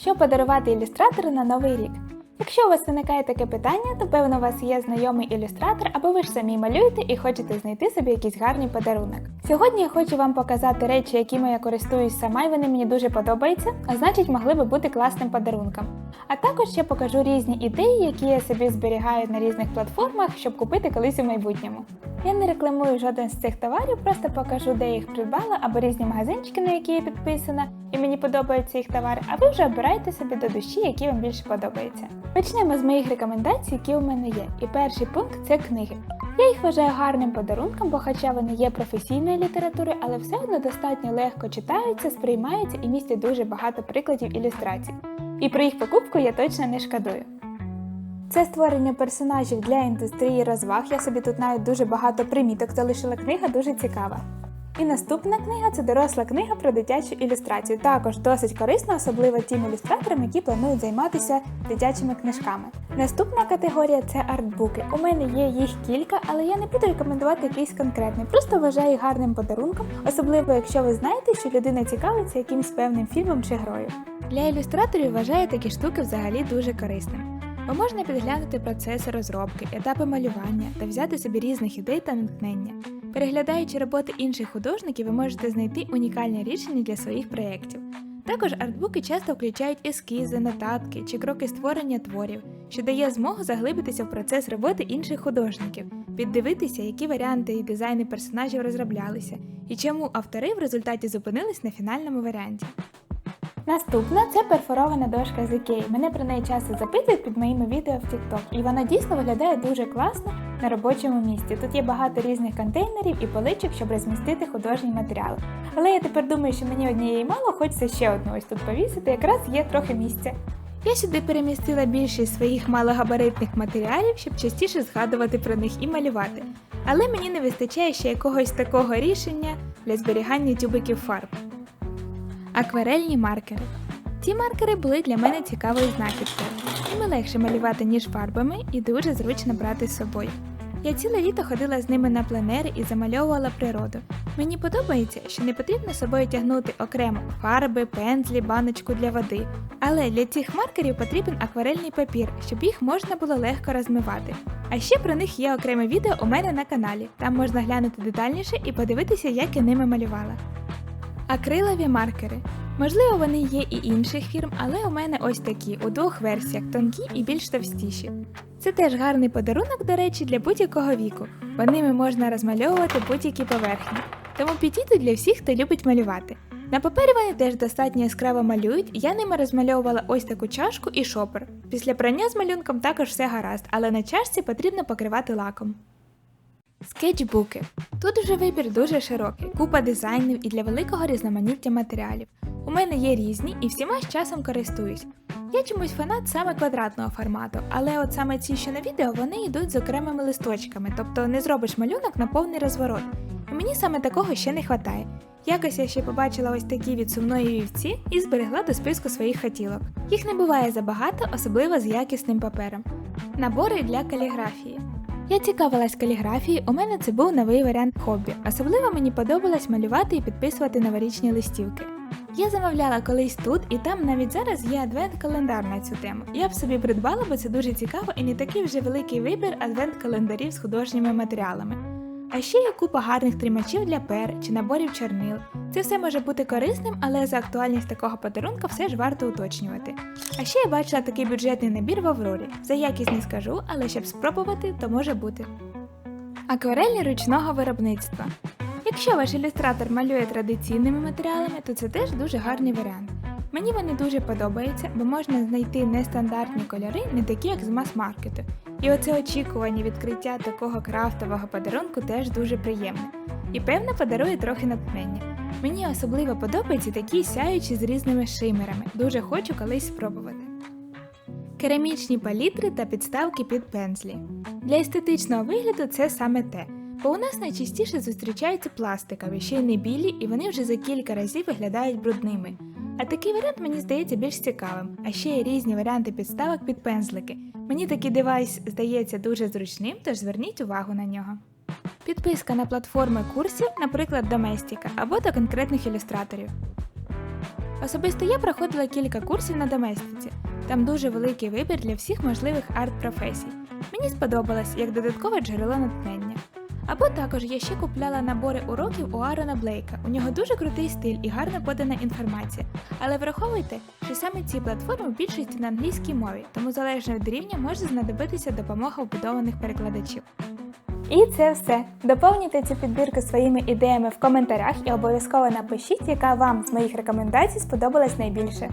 Що подарувати ілюстратору на новий рік? Якщо у вас виникає таке питання, то певно у вас є знайомий ілюстратор, або ви ж самі малюєте і хочете знайти собі якийсь гарний подарунок. Сьогодні я хочу вам показати речі, якими я користуюсь сама, і вони мені дуже подобаються, а значить могли би бути класним подарунком. А також я покажу різні ідеї, які я собі зберігаю на різних платформах, щоб купити колись у майбутньому. Я не рекламую жоден з цих товарів, просто покажу, де я їх придбала, або різні магазинчики, на які я підписана, і мені подобаються їх товари, а ви вже обирайте собі до душі, які вам більше подобаються. Почнемо з моїх рекомендацій, які у мене є. І перший пункт це книги. Я їх вважаю гарним подарунком, бо хоча вони є професійною літературою, але все одно достатньо легко читаються, сприймаються і містять дуже багато прикладів ілюстрацій. І про їх покупку я точно не шкодую. Це створення персонажів для індустрії розваг. Я собі тут навіть дуже багато приміток залишила книга, дуже цікава. І наступна книга це доросла книга про дитячу ілюстрацію. Також досить корисна, особливо тим ілюстраторам, які планують займатися дитячими книжками. Наступна категорія це артбуки. У мене є їх кілька, але я не буду рекомендувати якийсь конкретний. Просто вважаю гарним подарунком, особливо якщо ви знаєте, що людина цікавиться якимсь певним фільмом чи грою. Для ілюстраторів вважаю такі штуки взагалі дуже корисними. Бо можна підглянути процеси розробки, етапи малювання та взяти собі різних ідей та натхнення. Переглядаючи роботи інших художників, ви можете знайти унікальне рішення для своїх проєктів. Також артбуки часто включають ескізи, нотатки чи кроки створення творів, що дає змогу заглибитися в процес роботи інших художників, піддивитися, які варіанти і дизайни персонажів розроблялися, і чому автори в результаті зупинились на фінальному варіанті. Наступна це перфорована дошка з Ікеї. Мене про неї часто запитують під моїми відео в TikTok, і вона дійсно виглядає дуже класно на робочому місці. Тут є багато різних контейнерів і поличок, щоб розмістити художні матеріали. Але я тепер думаю, що мені однієї мало, хочеться ще одну ось тут повісити, якраз є трохи місця. Я сюди перемістила більшість своїх малогабаритних матеріалів, щоб частіше згадувати про них і малювати. Але мені не вистачає ще якогось такого рішення для зберігання тюбиків фарб. Акварельні маркери. Ці маркери були для мене цікавою знахідкою. Ними легше малювати, ніж фарбами, і дуже зручно брати з собою. Я ціле літо ходила з ними на пленери і замальовувала природу. Мені подобається, що не потрібно собою тягнути окремо фарби, пензлі, баночку для води. Але для цих маркерів потрібен акварельний папір, щоб їх можна було легко розмивати. А ще про них є окреме відео у мене на каналі. Там можна глянути детальніше і подивитися, як я ними малювала. Акрилові маркери. Можливо, вони є і інших фірм, але у мене ось такі у двох версіях тонкі і більш товстіші. Це теж гарний подарунок, до речі, для будь-якого віку, бо ними можна розмальовувати будь-які поверхні. Тому підійдуть для всіх, хто любить малювати. На папері вони теж достатньо яскраво малюють, я ними розмальовувала ось таку чашку і шопер. Після прання з малюнком також все гаразд, але на чашці потрібно покривати лаком. Скетчбуки. Тут вже вибір дуже широкий, купа дизайнів і для великого різноманіття матеріалів. У мене є різні і всіма з часом користуюсь. Я чомусь фанат саме квадратного формату, але от саме ці, що на відео, вони йдуть з окремими листочками, тобто не зробиш малюнок на повний розворот. І мені саме такого ще не вистачає. Якось я ще побачила ось такі від сумної вівці і зберегла до списку своїх хотілок. Їх не буває забагато, особливо з якісним папером. Набори для каліграфії. Я цікавилась каліграфією, у мене це був новий варіант хобі. Особливо мені подобалось малювати і підписувати новорічні листівки. Я замовляла колись тут, і там навіть зараз є адвент-календар на цю тему. Я б собі придбала, бо це дуже цікаво і не такий вже великий вибір адвент-календарів з художніми матеріалами. А ще є купа гарних тримачів для пер чи наборів чорнил. Це все може бути корисним, але за актуальність такого подарунка все ж варто уточнювати. А ще я бачила такий бюджетний набір в Аврорі. За якість не скажу, але щоб спробувати, то може бути. Акварелі ручного виробництва. Якщо ваш ілюстратор малює традиційними матеріалами, то це теж дуже гарний варіант. Мені вони дуже подобаються, бо можна знайти нестандартні кольори, не такі, як з мас-маркету. І оце очікування відкриття такого крафтового подарунку теж дуже приємне. І певно подарує трохи натхнення. Мені особливо подобаються такі сяючі з різними шимерами. Дуже хочу колись спробувати. Керамічні палітри та підставки під пензлі. Для естетичного вигляду це саме те. Бо у нас найчастіше зустрічаються пластикові, ще й не білі, і вони вже за кілька разів виглядають брудними. А такий варіант мені здається більш цікавим, а ще є різні варіанти підставок під пензлики. Мені такий девайс здається дуже зручним, тож зверніть увагу на нього. Підписка на платформи курсів, наприклад, Доместіка або до конкретних ілюстраторів. Особисто я проходила кілька курсів на доместиці. Там дуже великий вибір для всіх можливих арт-професій. Мені сподобалось як додаткове джерело натхнення. Або також я ще купляла набори уроків у Аарона Блейка. У нього дуже крутий стиль і гарно подана інформація. Але враховуйте, що саме ці платформи в більшості на англійській мові, тому залежно від рівня може знадобитися допомога вбудованих перекладачів. І це все. Доповнюйте цю підбірку своїми ідеями в коментарях і обов'язково напишіть, яка вам з моїх рекомендацій сподобалась найбільше.